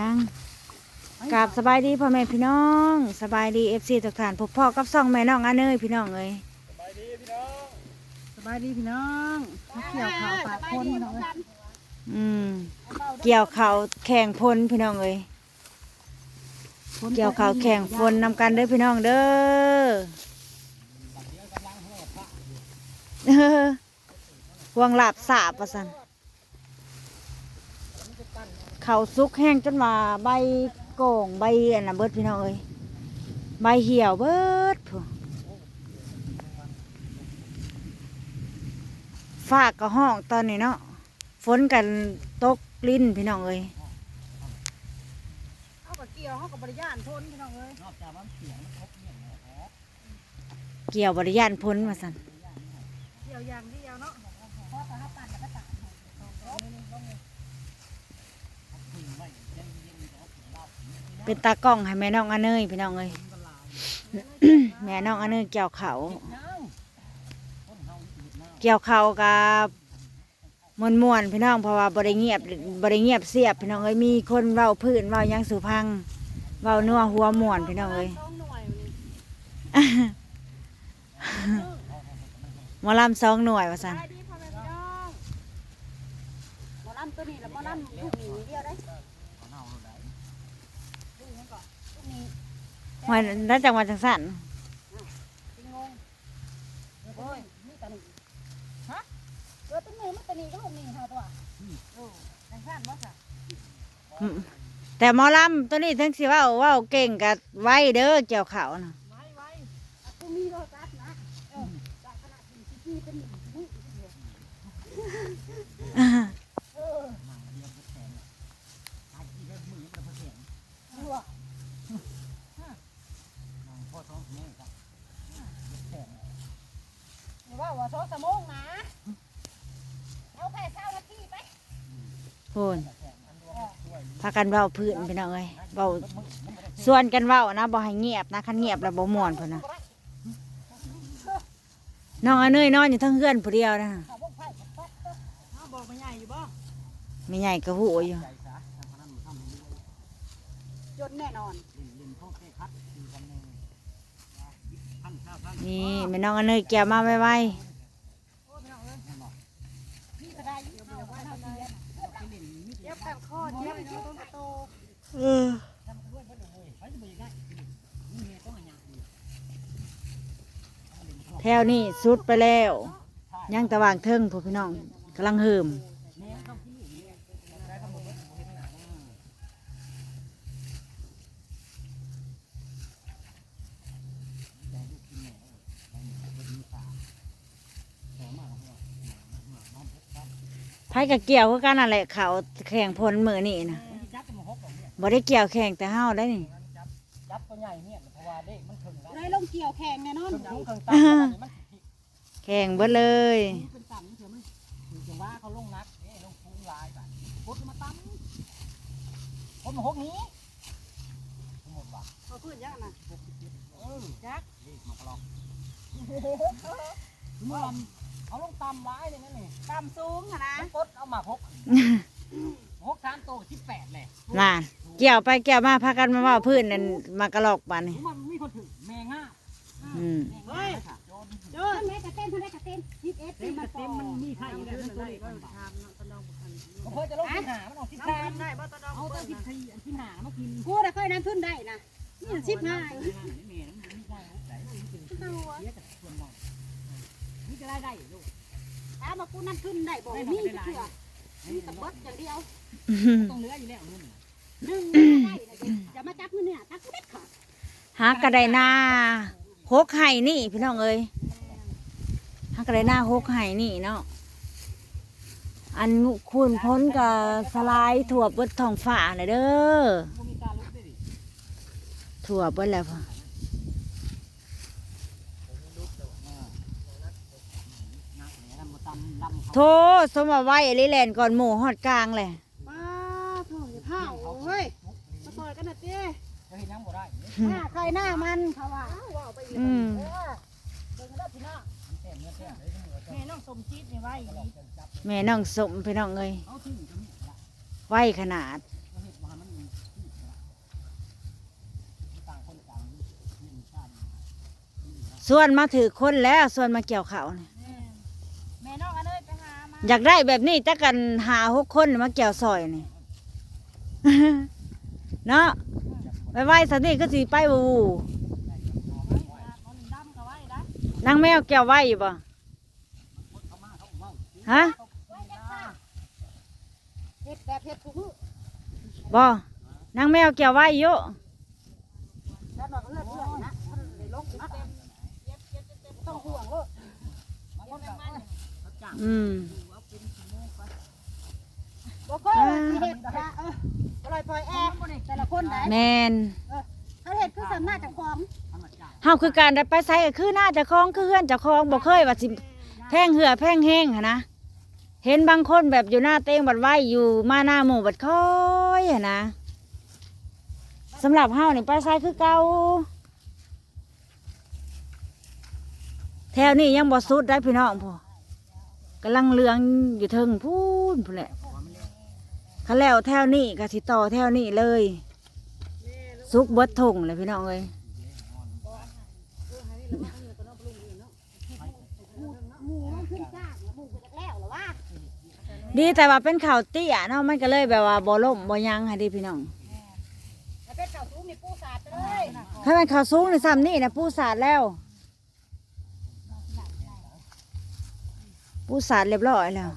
ยังกราบสบายดีพ่อแม่พี่น้องสบายดีเอฟซีทุกท่านพบพ่อกับซ่องแม่น้องอันเนยพี่น้องเอ้ยสบายดีพี่น้องมาเกี่ยวข่าวปากคนพี่น้องเอ้ยอืมเกี่ยวเขาวแข่งพลพี่น้องเอ้ยคนเกี่ยวเขาวแข่งพลนำกันเด้อพี่น้องเด้อเออพวงหลาบสาบประสัน เขาวซุกแห้งจนว่าใบโก่งใบอันน่ะเบิดพี่น้องเอ้ยใบเหี่ยวเบิดพู้ฝากก็ห้องตอนนี้เนาะฝนกันตกลิ้นพี่น้องเอ้ยเขากับเกี่ยวเขากับบริยานทนพี่น้องเอ้ยเกี่ยวบริยานพ้นมาสันเกี่ยวอย่างเดียวเนาะพอแต่ถ้าปั่นก็ตัด เป็นตากล้องให้แม่น้องอันเนยพี่น้องเอ้ยแม่น้องอันเนยเกี่ยวเขาเกี่ยวเขากับมวนมวนพี่น้องเพราะว่าบริเงียบบริเงียบเสียบพี่น้องเอ้ยมีคนเว้าพื้นเว้ายังสุพังเว้านัวหัวมวนพี่น้องเอ้ยมอลำสองหน่วยว่าสันมองหมอลำตัวนี้แล้วมอลำลูกหนีเดียวได้ นลูกนี้วันนั้นจังหวัดจังสันจริงงงโอ้ยนี่ตาหนีฮะเออตัวนี้มันตาหนีก็ลูกหนีเท่าตัวโอ้จังสั้นบ่สะอืมแต่หมอลำตัวนี้ทั้งสิเว่าเว่าเก่งกับไว้เด้อเกี่ยวเขาวนะไว้ไว้อะตัวมีโลตัสนะเออจากขนาดที่ที่เป็นหนีนี่เออเอาว่ะอย่า ว่าว่าโซสมงนะเอาแค่เช้านาทีไปพูนพากันเว้าพื้นพี่น้องเอ้ยเว้าส่วนกันเว้านะบ่ให้เงียบนะคันเงียบแล้วบ่ม่วนพุ่นนะน้องอันเนยนอนอยู่เทั้งเฮือนผู้เดียวนะเอาพวกไผ่กับแป๊ะเด้อเอาบอกมาใหญ่อยู่บ่ไม่ใหญ่ก็หูอยู่จนแน่นอน นี่แม่น้องอันเนยแก้วมาไว้ไว้แอบคอเย็บอยู่ต้นโตเออแถวนี้สุดไปแล้ว ยังตะวางเทิงพวกพี่น้องกำลังเหิม ไผ กับเกี่ยวคือกันนั่นแหละเขาแข่งพลมือนี่นะบ่ได้เกี่ยวแข่งแต่เฮาได้นี่จับตัวใหญ่เนี่ยเพราะว่าเด็กมันถึงแล้วได้ลงเกี่ยวแข่งแน่นอนถึงถึงถึงตามันผิดแข่งเบิดเลยเป็นต่ำเถอะมันถึงจะว่าเขาลงนักนี่ลงพุงลายแบบพุทมาตั้มพุทมาหกนี้ทั้งหมดว่ะเขาพูดยังนะเออจักเลขมากระลอกเมื่อ เขาลงต่ำร้ายเลยนั่นนี่ตามสูงค่ะนะมันกดเอามาหกหกสามโตสิบแปดเลยน่นเกี่ยวไปเกี่ยวมาพากันมาเว่าพื้นนั่นมากระลอกปานนี่มันมีคนถึงแมง่าอืมแมง่าค่ะโจนเดินแม่กระเต้นเท่าไรกระเต้นยิบเอฟเต็มมาเต็มมันมีใครอยู่แล้วตัวนี้มันทำเพื่อจะลงที่หามันออกที่แทนได้บ่ตอนเอาตัวที่ทีอันที่หามากินกูน่ะเคยน้ำทุนได้นะนี่สิบห้านี่ จะได้ได้ลูกถามมากูน้ำทุนได้บ่มีเถื่อมีแต่บดอย่างเดียวต้องเหลืออยู่แล้วนุ่นหนึ่งได้อย่ามาจับมือเนี่ยจับกูเด็ดขาดหากระไดหน้าหกไห่นี่พี่น้องเอ้ยหากระไดหน้าหกไห่นี่เนาะอันคุณพ้นกับสลายถั่วเบิดท้องฟ้าเลยเด้อมีการลุกได้ดิถั่วเบิดแล้วพอ โทสม่าไว้อลิแลนก่อนหมูหอดกลางเลยป้าโถ่อย่าเผาเฮ้ยมาต่อยกันหน่อยสิเฮ้ข้หน้าใครหน้ามันเขาว่าว่าไปอีกอืมเออเดินกันได้ทีหน้าแม่น้องสมจิตนี่ไวแม่น้องสมไปน้องเอ้ยไว้ขนาดส่วนมาถือคนแล้วส่วนมาเกี่ยวเขาเนี่ย อยากได้แบบนี้แต่กันหาหกคนมาเกี่ยวซอยนี่ เนาะไปไหว้สันนี่ก็สิไปบูเอาดำกับไว้ได้นางแมวเกี่ยวไหว้อยู่บ่ฮะบ่นางแมวเกี่ยวไหว้อยู่อืม นเลยลงนะต้องห่วงโลดอืมบ่เคยสิเฮ็ดจ้ะเออปล่อยปล่อยแอร์แต่ละคนได้แมนถ้าเฮ็ดคือสำนักเจ้าของเฮาคือการได้ไปใส่ก็คือหน้าเจะคลองคือเฮือนเจะคลองบ่เคยว่าสิแพงเหือแพงแห้งหั้นนะเห็นบางคนแบบอยู่หน้าเต้งบัดไหวอยู่มาหน้าหมู่บัดคอยหั้นนะสำหรับเฮานี่ไปใส่คือเก่าแถวนี้ยังบ่สุดได้พี่น้องพ่อกำลังเลืองอยู่เทิงพูนพูนแหละเขาแล้วแถวนี้ก็สิต่อแถวนี้เลยสุกบดทงเลยพี่น้องเอ้ยดีแต่ว่าเป็นข่าวเตี้ยเนาะมันก็เลยแบบว่าบ่ล่มบ่ยังให้ดีพี่น้องแล้วเป็นข้าวสูงนี่ปูสาดเลยถ้ามันข่าวสูงในซ้ำนี่นะผู้สาดแล้วผู้สาดเรียบร้อยแล้ว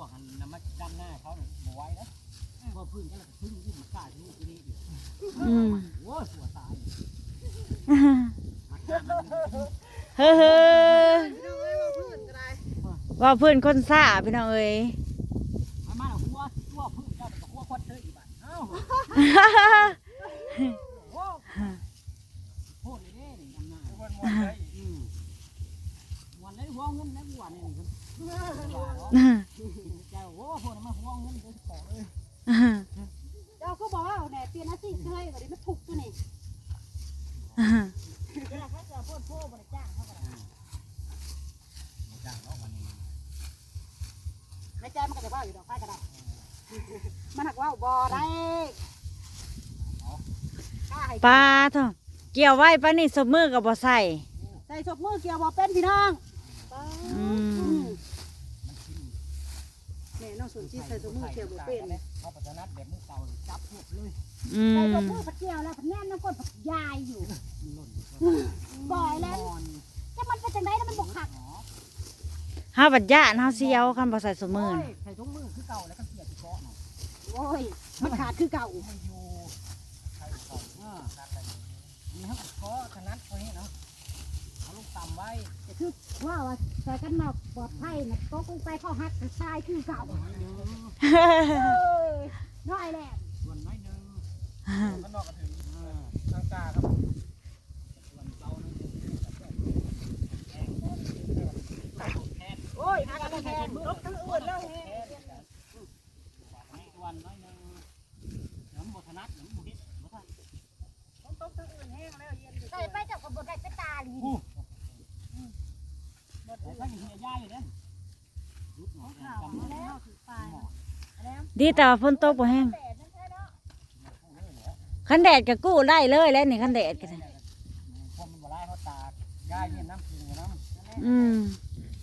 วกอันน้ำมันด้านหน้าเขาเนี่ยบ่ไหว้นะพอพื้นก็เลยพึ่งยิ่งมันกล้าที่นี่ที่นี่อยู่อืมโอ้ยหัวตายเฮ้อเฮ้อว่าเพื่อนคนซ่าพี่น้องเอ้ยมามาหัวหัวพื้นเจ้าเป็นหัวควันเตยอีบ้านเอ้าโอ้โหเลยเด้นี่น้ำหน้าอืมวันนี้หัวเงินนะหัวนี่นี่ เจ้าโอ้โหมาหัวเงินเดี๋ยวจะขอเลยเจ้าก็บอกว่าแหน่เปลี่ยนอาชีพเลยวันนี้มันถูกตัวนี่เวลาเขาจะพูดพูดบริจ้างเขาก็ได้จ้างเนาะวันนี้ในใจมันก็จะว่าอยู่ดอกไฟก็ได้มันหักว่าบ่ได้กล้าให้ปลาเถอะเกี่ยวไว้ปะนี่สมมือกับบ่ใส่ใส่ศพมือเกี่ยวบ่เป็นพี่น้อง อืมแม่น้องสนจิตใส่ศพมือเกี่ยวบ่เป็นเขาปัจจุบันแบบมือเก่าจับพวกเลยอืใส่ศมพมือผัดเกี่ยวแล้วผัดแน่นน้ำก้นผัดยายอยู่หล่นบ่อยแล้วนอนจะมันเป็นจังไดแล้วมันบกหักเฮาบัดญาติเฮาเสียวคันบ่ใส่สมมือใส่ถุงมือคือเก่าแล้วก็เสียที่เกาะหน่อโอ้ยมันขาดคือเก่าไม่อยู่ใส่เก่าอ่านี่ครับเกาะขนาดตัวนี้เนาะเอาลูกต่ำไว้ คือว่าว่าใส่กันนอกปลอดภัยนะโต๊ะลงไปเข้าหักกระชายคือเก่าน้อยหนึงเอ้ยน้อยแหละส่วนน้อยหนึงข้างนอกก็ถึงข้างกาครับส่วนเบาหนึงแห้งแห้งโอ้ยหักกันแทนลบทั้งอื่นแล้วแห้งส่วนน้อยหนึงน้ำบดถนัดน้ำบดฮิตบ่ทัน ใส่ไปจับกับบทได้ไปตาลี อู้แต่ถ้าอย่างเฮียย่าอยู่เนี่ยรุดหน่อยจำได้ แล้วถือปลาย ดีแต่ว่าฝนตกบ่แห้งคันแดดก็กู้ได้เลยแล้วนี่คันแดดก็ได้คนมันบ่ไล่เขาตากย่าเย็นน้ำพึ่งน้ำอืม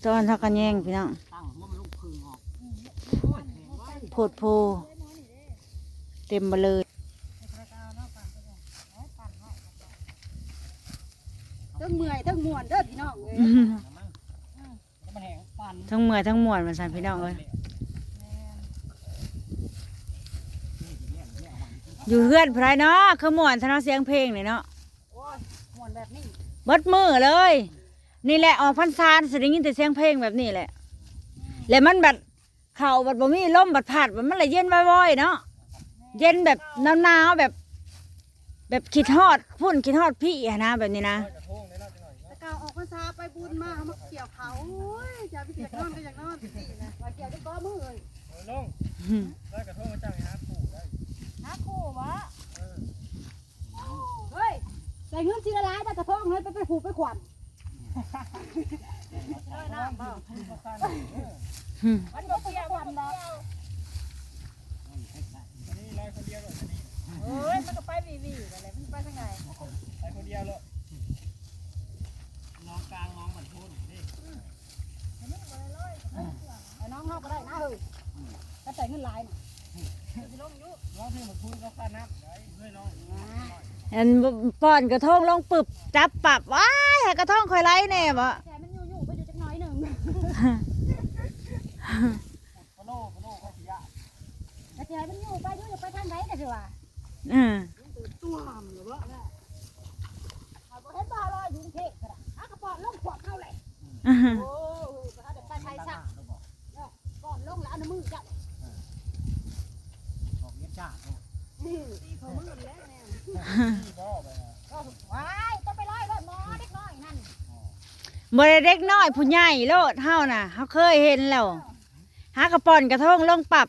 ตอนเทักกันแยงพี่น้องตั้งหัวมันลูกพึ่งออกโพดโพเต็มมาเลยทั้งเมื่อยทั้งมวนเด้อพี่น้องเอ้ยอื้อหือแล้วมันแห้งปั่นทั้งเมื่อยทั้งมวนมาสั่นพี่น้องเลย อยู่เฮือนไพรเนาะคือมวนทะเนาะเสียงเพลงนี่เนาะโอ้ยมวนแบบนี้เบิดมือเลย นี่แหละออกพรรษาสิได้ยินแต่เสียงเพลงแบบนี้แหละ แล้วมันบัดเข่าบัดบ่มีลมบัดผัดบัดมันเลยเย็นว่อยๆเนาะเย็นแบบหนาวๆแบบ แบบคิดฮอดพุ่นคิดฮอดพี่อะนะแบบนี้นะตะกาวออกพรรษาไปบุญมาเอามาเกี่ยวเขาโอ้ยจะไปเกี่ยวนอนก็อยากนอนสินะว่าเกี่ยวได้ก้อมือเลยลงได้กระทงมาจ้างหาคู่ได้ หาคู่วะเฮ้ยใส่เงินทีละล้านแต่กระทงเฮ้ยไปไปผูกไปขวัญอืมมันบอกเกี่ยวขวัญดอกคนเดียวเลยนี่โอ้ยมันก็ไปวีวีอะไรมันไปทางไหนไปคนเดียวเลยน้องกลางน้องบันทุนนี่ไอ้น้องเฮาก็ได้นะเฮ้ยก็แต่เงินหลายน่ะสิลง อยู่น้องที่บันทุนก็ค่าน้ำได้เฮ้ยน้องอันป้อนกระทงลงปึบจับปรับว้ายให้กระทงคอยไล่แน่บ่แต่มันอยู่อยู่ไปอยู่จักหน่อยหนึ่งโคโลโคโลก็สิยะแต่ใจมันอยู่ไปอยู่อยู่ไปทางไหนกันสิวะอืมตัวหำหรือวะเอาบ่เห็นบ่ลอยอยู่กรุงเทพก็ได้อากระป๋องลงขวดเข้าเลยอื้อหือโอ้ไปหาเด็กไปไทยซะก่อนลงแล้วเอาน้ำมือจับ ออกเย็ดจ้า ตีเขามือแล้วแน่ ที่บ่ไป ก็ว้ายต้องไปไล่รถหมอเด็กน้อยนั่น บ่ได้เด็กน้อยผู้ใหญ่โลดเฮาน่ะเฮาเคยเห็นแล้วหากระป้อนกระทงลงปรับ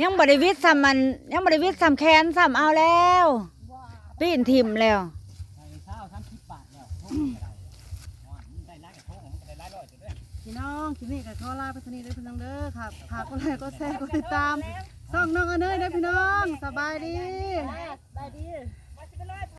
ยังบ่ได้วิทย์ซ้ำมันยังบ่ได้วิทย์ซ้ำแขนซ้ำเอาแล้วปีนทิมแล้วในเช้าทำคิดบาทแล้วโทษก็ได้ได้ร้ายกับโทษมันก็ได้ร้ายร้อยจุดด้วยพี่น้องคลิปนี้ก็ขอลาไปสนิทด้อพี่น้องเด้อครับฝากกดไลค์กดแชร์กดติดตามช่องน้องอเนยด้อพี่น้องสบายดีได้ดี